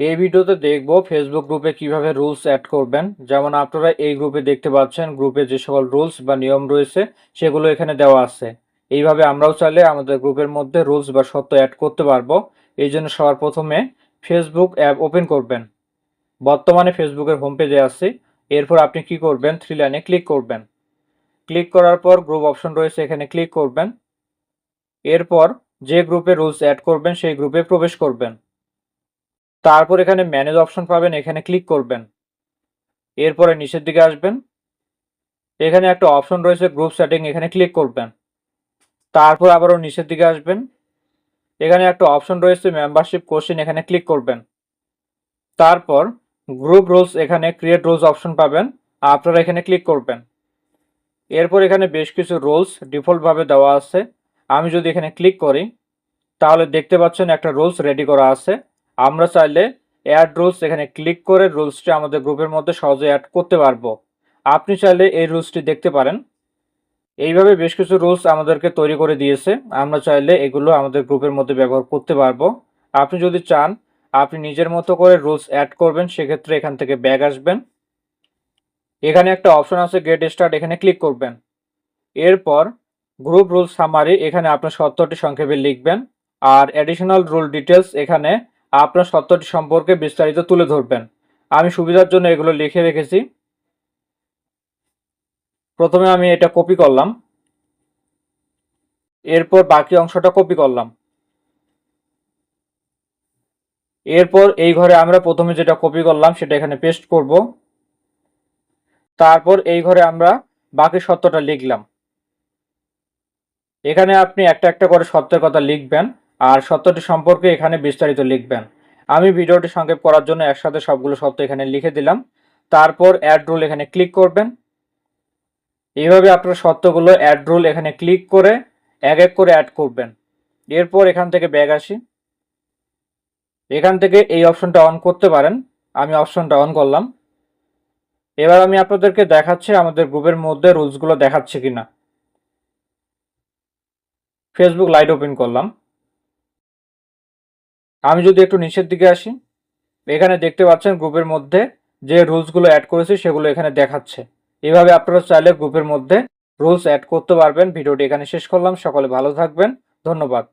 এই ভিডিওতে দেখব ফেসবুক গ্রুপে কীভাবে রুলস অ্যাড করবেন। যেমন আপনারা এই গ্রুপে দেখতে পাচ্ছেন গ্রুপে যে সকল রুলস বা নিয়ম রয়েছে, সেগুলো এখানে দেওয়া আছে। এইভাবে আমরাও চাইলে আমাদের গ্রুপের মধ্যে রুলস বা সত্য অ্যাড করতে পারব। এই জন্য সবার প্রথমে ফেসবুক অ্যাপ ওপেন করবেন। বর্তমানে ফেসবুকের হোম পেজে আছি। এরপর আপনি কি করবেন? থ্রি লাইনে ক্লিক করবেন। ক্লিক করার পর গ্রুপ অপশন রয়েছে, এখানে ক্লিক করবেন। এরপর যে গ্রুপে রুলস অ্যাড করবেন, সেই গ্রুপে প্রবেশ করবেন। তারপর এখানে ম্যানেজ অপশন পাবেন, এখানে ক্লিক করবেন। এরপরে নিচের দিকে আসবেন। এখানে একটা অপশন রয়েছে গ্রুপ সেটিং এখানে ক্লিক করবেন। তারপর আবারও নিচের দিকে আসবেন। এখানে একটা অপশন রয়েছে মেম্বারশিপ কোশ্চেন এখানে ক্লিক করবেন। তারপর গ্রুপ রুলস এখানে ক্রিয়েট রুলস অপশন পাবেন। আপনারা এখানে ক্লিক করবেন। এরপর এখানে বেশ কিছু রুলস ডিফল্টভাবে দেওয়া আছে। আমি যদি এখানে ক্লিক করি, তাহলে দেখতে পাচ্ছেন একটা রুলস রেডি করা আছে। আমরা চাইলে অ্যাড রুলস এখানে ক্লিক করে রুলসটি আমাদের গ্রুপের মধ্যে সহজে অ্যাড করতে পারব। আপনি চাইলে এই রুলসটি দেখতে পারেন। এইভাবে বেশ কিছু রুলস আমাদেরকে তৈরি করে দিয়েছে। আমরা চাইলে এগুলো আমাদের গ্রুপের মধ্যে ব্যবহার করতে পারব। আপনি যদি চান, আপনি নিজের মতো করে রুলস অ্যাড করবেন, সেক্ষেত্রে এখান থেকে ব্যাগ আসবেন। এখানে একটা অপশন আছে গেট স্টার্ট এখানে ক্লিক করবেন। এরপর গ্রুপ রুল সামারি এখানে আপনার সত্যটি সংক্ষেপে লিখবেন। আর অ্যাডিশনাল রুল ডিটেলস এখানে আপনার সত্যটি সম্পর্কে বিস্তারিত তুলে ধরবেন। আমি সুবিধার জন্য এগুলো লিখে রেখেছি। প্রথমে আমি এটা কপি করলাম। এরপর বাকি অংশটা কপি করলাম। এরপর এই ঘরে আমরা প্রথমে যেটা কপি করলাম, সেটা এখানে পেস্ট করব। তারপর এই ঘরে আমরা বাকি সত্যটা লিখলাম। এখানে আপনি একটা একটা করে সত্যের কথা লিখবেন। আর সত্যটি সম্পর্কে এখানে বিস্তারিত লিখবেন। আমি ভিডিওটি সংক্ষেপ করার জন্য একসাথে সবগুলো সত্য এখানে লিখে দিলাম। তারপর অ্যাড রুল এখানে ক্লিক করবেন। এইভাবে আপনার সত্যগুলো অ্যাড রুল এখানে ক্লিক করে এক এক করে অ্যাড করবেন। এরপর এখান থেকে ব্যাগ আসি। এখান থেকে এই অপশনটা অন করতে পারেন। আমি অপশনটা অন করলাম। এবার আমি আপনাদেরকে দেখাচ্ছি আমাদের গ্রুপের মধ্যে রুলসগুলো দেখাচ্ছে কিনা। ফেসবুক লাইট ওপেন করলাম। আমি যদি একটু নিচের দিকে আসি, এখানে দেখতে পাচ্ছেন গ্রুপের মধ্যে যে রুলসগুলো অ্যাড করেছি সেগুলো এখানে দেখাচ্ছে। এভাবে আপনারা চাইলে গ্রুপের মধ্যে রুলস অ্যাড করতে পারবেন। ভিডিওটি এখানে শেষ করলাম। সকলে ভালো থাকবেন। ধন্যবাদ।